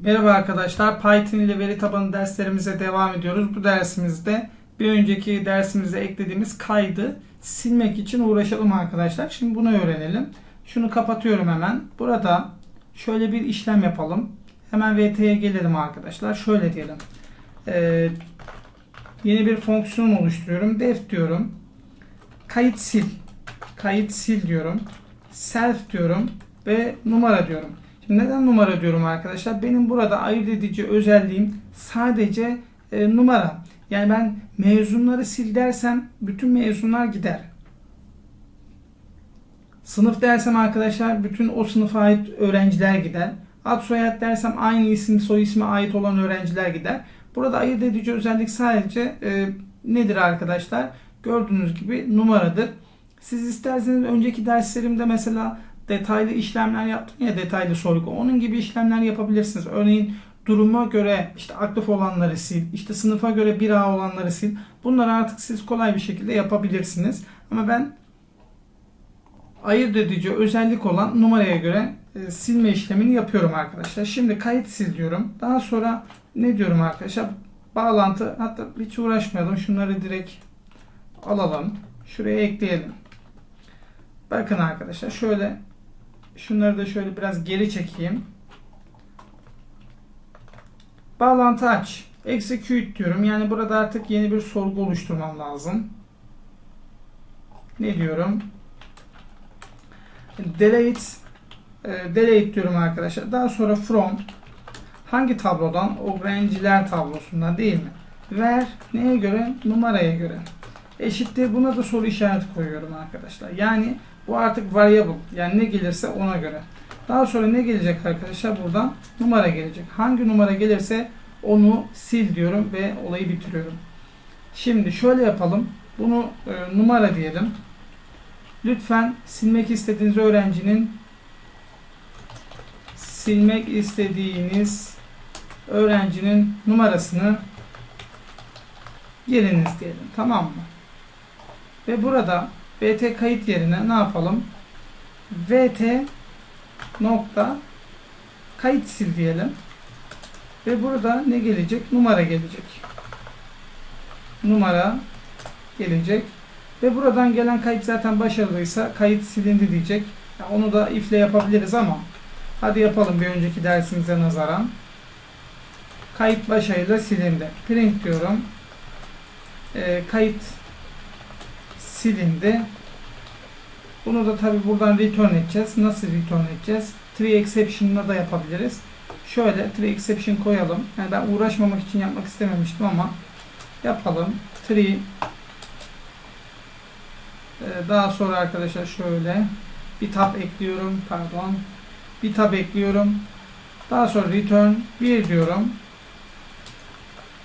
Merhaba arkadaşlar. Python ile veri tabanı derslerimize devam ediyoruz. Bu dersimizde bir önceki dersimize eklediğimiz kaydı silmek için uğraşalım arkadaşlar. Şimdi bunu öğrenelim. Şunu kapatıyorum hemen. Burada şöyle bir işlem yapalım. Hemen VT'ye gelelim arkadaşlar. Şöyle diyelim. Ee, yeni bir fonksiyon oluşturuyorum. Def diyorum. Kayıt sil. Kayıt sil diyorum. Self diyorum ve numara diyorum. Neden numara diyorum arkadaşlar? Benim burada ayırt edici özelliğim sadece e, numara. Yani ben mezunları sil dersem bütün mezunlar gider. Sınıf dersem arkadaşlar bütün o sınıfa ait öğrenciler gider. Ad soyad dersem aynı isim soy isme ait olan öğrenciler gider. Burada ayırt edici özellik sadece e, nedir arkadaşlar? Gördüğünüz gibi numaradır. Siz isterseniz önceki derslerimde mesela detaylı işlemler yaptım ya detaylı sorgu. Onun gibi işlemler yapabilirsiniz. Örneğin duruma göre işte aktif olanları sil, işte sınıfa göre 1A olanları sil. Bunları artık siz kolay bir şekilde yapabilirsiniz. Ama ben ayırt edici özellik olan numaraya göre e, silme işlemini yapıyorum arkadaşlar. Şimdi kayıt sil diyorum. Daha sonra ne diyorum arkadaşlar? Bağlantı hatta hiç uğraşmayalım. Şunları direkt alalım. Şuraya ekleyelim. Bakın arkadaşlar şöyle şunları da şöyle biraz geri çekeyim. Bağlantı aç. Execute diyorum. Yani burada artık yeni bir sorgu oluşturmam lazım. Ne diyorum? Delete e, delete diyorum arkadaşlar. Daha sonra from hangi tablodan? Öğrenciler tablosundan değil mi? Ver neye göre? Numaraya göre. Eşittir. Buna da soru işareti koyuyorum arkadaşlar. Yani bu artık variable. Yani ne gelirse ona göre. Daha sonra ne gelecek arkadaşlar? Buradan numara gelecek. Hangi numara gelirse onu sil diyorum ve olayı bitiriyorum. Şimdi şöyle yapalım. Bunu e, numara diyelim. Lütfen silmek istediğiniz öğrencinin silmek istediğiniz öğrencinin numarasını giriniz diyelim. Tamam mı? Ve burada VT kayıt yerine ne yapalım? VT nokta kayıt sil diyelim. Ve burada ne gelecek? Numara gelecek. Numara gelecek. Ve buradan gelen kayıt zaten başarılıysa kayıt silindi diyecek. Yani onu da if ile yapabiliriz ama hadi yapalım bir önceki dersimize nazaran. Kayıt başarıyla silindi. Print diyorum. E, kayıt silindi. Bunu da tabi buradan return edeceğiz. Nasıl return edeceğiz? Tree exception'la da yapabiliriz. Şöyle tree exception koyalım. Yani ben uğraşmamak için yapmak istememiştim ama yapalım. Tree ee, daha sonra arkadaşlar şöyle bir tab ekliyorum. Pardon. Bir tab ekliyorum. Daha sonra return 1 diyorum.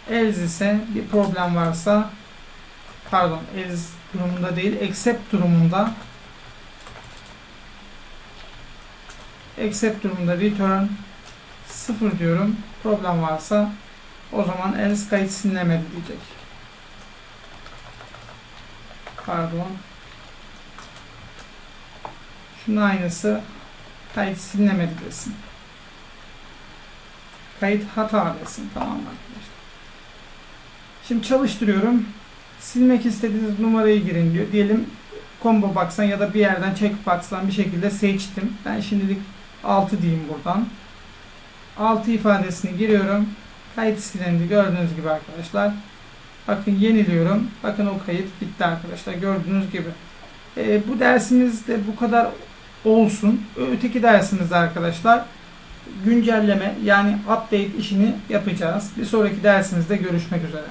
else ise bir problem varsa pardon else durumunda değil except durumunda except durumunda return 0 diyorum. Problem varsa o zaman else kayıt silinemedi diyecek. Pardon. Şunun aynısı kayıt silinemedi desin. Kayıt hata desin. Tamam arkadaşlar? Şimdi çalıştırıyorum. Silmek istediğiniz numarayı girin diyor. Diyelim combo box'tan ya da bir yerden checkbox'tan bir şekilde seçtim. Ben şimdilik 6 diyeyim buradan. 6 ifadesini giriyorum. Kayıt silindi gördüğünüz gibi arkadaşlar. Bakın yeniliyorum. Bakın o kayıt bitti arkadaşlar. Gördüğünüz gibi. E, bu dersimizde bu kadar olsun. Öteki dersimizde arkadaşlar güncelleme yani update işini yapacağız. Bir sonraki dersimizde görüşmek üzere.